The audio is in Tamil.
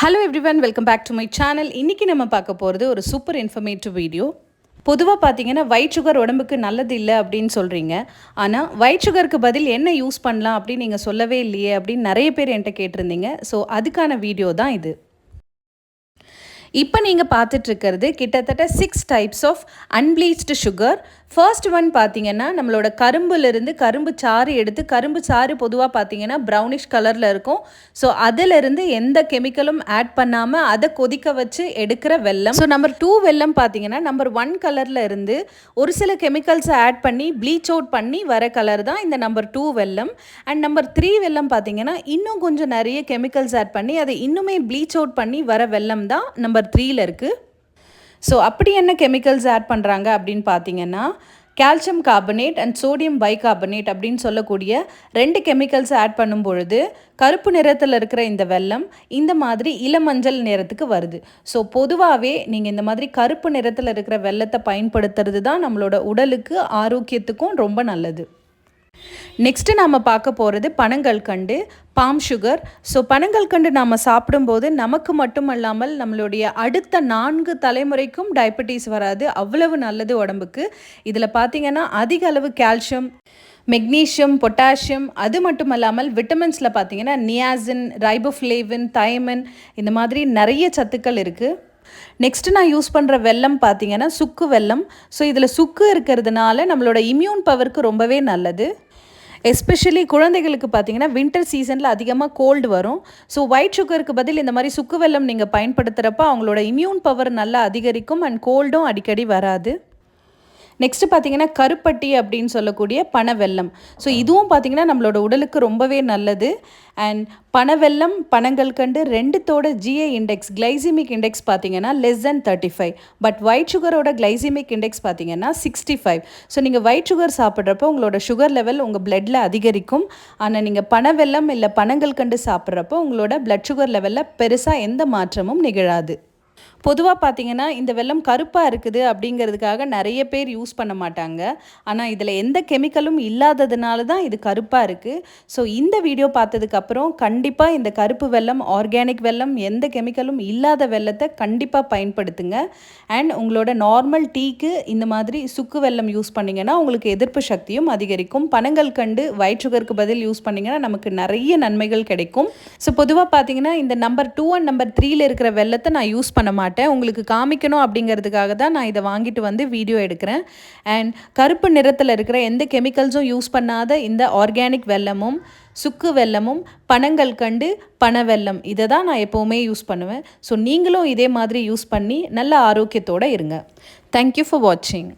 Hello everyone welcome back to my channel இன்றைக்கி நம்ம பார்க்க போகிறது ஒரு சூப்பர் இன்ஃபர்மேட்டிவ் வீடியோ பொதுவாக பார்த்தீங்கன்னா ஒயிட் சுகர் உடம்புக்கு நல்லது இல்லை அப்படின்னு சொல்கிறீங்க ஆனால் ஒயிட் சுகருக்கு பதில் என்ன யூஸ் பண்ணலாம் அப்படின்னு நீங்கள் சொல்லவே இல்லையே அப்படின்னு நிறைய பேர் என்கிட்ட கேட்டிருந்தீங்க. ஸோ அதுக்கான வீடியோ தான் இது. இப்போ நீங்கள் பார்த்துட்டு இருக்கிறது கிட்டத்தட்ட six types of unbleached sugar first one பார்த்தீங்கன்னா நம்மளோட கரும்புலேருந்து கரும்பு சாறு எடுத்து கரும்பு சாறு பொதுவாக பார்த்தீங்கன்னா ப்ரௌனிஷ் கலரில் இருக்கும். ஸோ அதிலிருந்து எந்த கெமிக்கலும் ஆட் பண்ணாமல் அதை கொதிக்க வச்சு எடுக்கிற வெல்லம். ஸோ நம்பர் டூ வெல்லம் பார்த்தீங்கன்னா நம்பர் ஒன் கலரில் இருந்து ஒரு சில கெமிக்கல்ஸை ஆட் பண்ணி ப்ளீச் அவுட் பண்ணி வர கலர் தான் இந்த நம்பர் டூ வெல்லம். அண்ட் நம்பர் த்ரீ வெல்லம் பார்த்தீங்கன்னா இன்னும் கொஞ்சம் நிறைய கெமிக்கல்ஸ் ஆட் பண்ணி அதை இன்னுமே ப்ளீச் அவுட் பண்ணி வர வெல்லம் தான் நம்பர் த்ரீல இருக்குது ஸோ அப்படி என்ன கெமிக்கல்ஸ் ஆட் பண்ணுறாங்க அப்படின்னு பார்த்தீங்கன்னா calcium carbonate and sodium bicarbonate அப்படின்னு சொல்லக்கூடிய ரெண்டு கெமிக்கல்ஸ் ஆட் பண்ணும் பொழுது கருப்பு நிறத்தில் இருக்கிற இந்த வெல்லம் இந்த மாதிரி இளமஞ்சள் நிறத்துக்கு வருது. ஸோ பொதுவாகவே நீங்கள் இந்த மாதிரி கருப்பு நிறத்தில் இருக்கிற வெள்ளத்தை பயன்படுத்துறது தான் நம்மளோட உடலுக்கு ஆரோக்கியத்துக்கும் ரொம்ப நல்லது. நெக்ஸ்ட்டு நாம் பார்க்க போகிறது பனங்கல்கண்டு பாம் சுகர் ஸோ பனங்கல்கண்டு நாம் சாப்பிடும்போது நமக்கு மட்டுமல்லாமல் நம்மளுடைய அடுத்த நான்கு தலைமுறைக்கும் டயபெட்டிஸ் வராது. அவ்வளவு நல்லது உடம்புக்கு. இதில் பார்த்திங்கன்னா அதிக அளவு கால்சியம் மெக்னீஷியம் பொட்டாசியம் அது மட்டும் இல்லாமல் விட்டமின்ஸில் பார்த்தீங்கன்னா நியாசின் ரைபோஃப்ளேவின் தைமன் இந்த மாதிரி நிறைய சத்துக்கள் இருக்குது நெக்ஸ்ட்டு நான் யூஸ் பண்ணுற வெல்லம் பார்த்தீங்கன்னா சுக்கு வெல்லம். ஸோ இதில் சுக்கு இருக்கிறதுனால நம்மளோட இம்யூன் பவருக்கு ரொம்பவே நல்லது. எஸ்பெஷலி குழந்தைகளுக்கு பார்த்தீங்கன்னா வின்டர் சீசனில் அதிகமாக கோல்டு வரும். ஸோ ஒயிட் சுகருக்கு பதில் இந்த மாதிரி சுக்கு வெல்லம் நீங்கள் பயன்படுத்துகிறப்ப அவங்களோட இம்யூன் பவர் நல்லா அதிகரிக்கும் அண்ட் கோல்டும் அடிக்கடி வராது. நெக்ஸ்ட்டு பார்த்தீங்கன்னா கருப்பட்டி அப்படின்னு சொல்லக்கூடிய பனவெல்லம். ஸோ இதுவும் பார்த்தீங்கன்னா நம்மளோட உடலுக்கு ரொம்பவே நல்லது. அண்ட் பனவெல்லம் பனங்கள் கண்டு ரெண்டுத்தோட ஜிஏ இண்டெக்ஸ் கிளைசிமிக் இண்டெக்ஸ் பார்த்தீங்கன்னா less then thirty five but white சுகரோட glycemic index பார்த்தீங்கன்னா சிக்ஸ்டி ஃபைவ் ஸோ நீங்கள் ஒயிட் சுகர் சாப்பிட்றப்போ உங்களோட சுகர் லெவல் உங்கள் பிளட்டில் அதிகரிக்கும். ஆனால் நீங்கள் பனவெல்லம் இல்லை பனங்கள் கண்டு சாப்பிட்றப்போ உங்களோட பிளட் சுகர் லெவலில் பெருசாக எந்த மாற்றமும் நிகழாது. பொதுவாக பார்த்தீங்கன்னா இந்த வெள்ளம் கருப்பாக இருக்குது அப்படிங்கிறதுக்காக நிறைய பேர் யூஸ் பண்ண மாட்டாங்க. ஆனால் இதில் எந்த கெமிக்கலும் இல்லாததுனால தான் இது கருப்பாக இருக்குது ஸோ இந்த வீடியோ பார்த்ததுக்கப்புறம் கண்டிப்பாக இந்த கருப்பு வெள்ளம் ஆர்கானிக் வெள்ளம் எந்த கெமிக்கலும் இல்லாத வெள்ளத்தை கண்டிப்பாக பயன்படுத்துங்க. அண்ட் உங்களோட நார்மல் டீக்கு இந்த மாதிரி சுக்கு வெள்ளம் யூஸ் பண்ணிங்கன்னா உங்களுக்கு எதிர்ப்பு சக்தியும் அதிகரிக்கும். பனங்கள் கண்டு வயிற்றுகருக்கு பதில் யூஸ் பண்ணிங்கன்னா நமக்கு நிறைய நன்மைகள் கிடைக்கும். ஸோ பொதுவாக பார்த்தீங்கன்னா இந்த நம்பர் டூ அண்ட் நம்பர் த்ரீயில் இருக்கிற வெள்ளத்தை நான் யூஸ் பண்ண மாட்டேன். மாட்டேன். உங்களுக்கு காமிக்கணும் அப்படிங்கிறதுக்காக தான் நான் இதை வாங்கிட்டு வந்து வீடியோ எடுக்கிறேன். அண்ட் கருப்பு நிறத்தில் இருக்கிற எந்த கெமிக்கல்ஸும் யூஸ் பண்ணாத இந்த ஆர்கானிக் வெல்லமும் சுக்கு வெல்லமும் பனங்கள் கண்டு பனை வெல்லம் இதை தான் நான் எப்போவுமே யூஸ் பண்ணுவேன். ஸோ நீங்களும் இதே மாதிரி யூஸ் பண்ணி நல்ல ஆரோக்கியத்தோடு இருங்க. தேங்க்யூ ஃபார் வாட்சிங்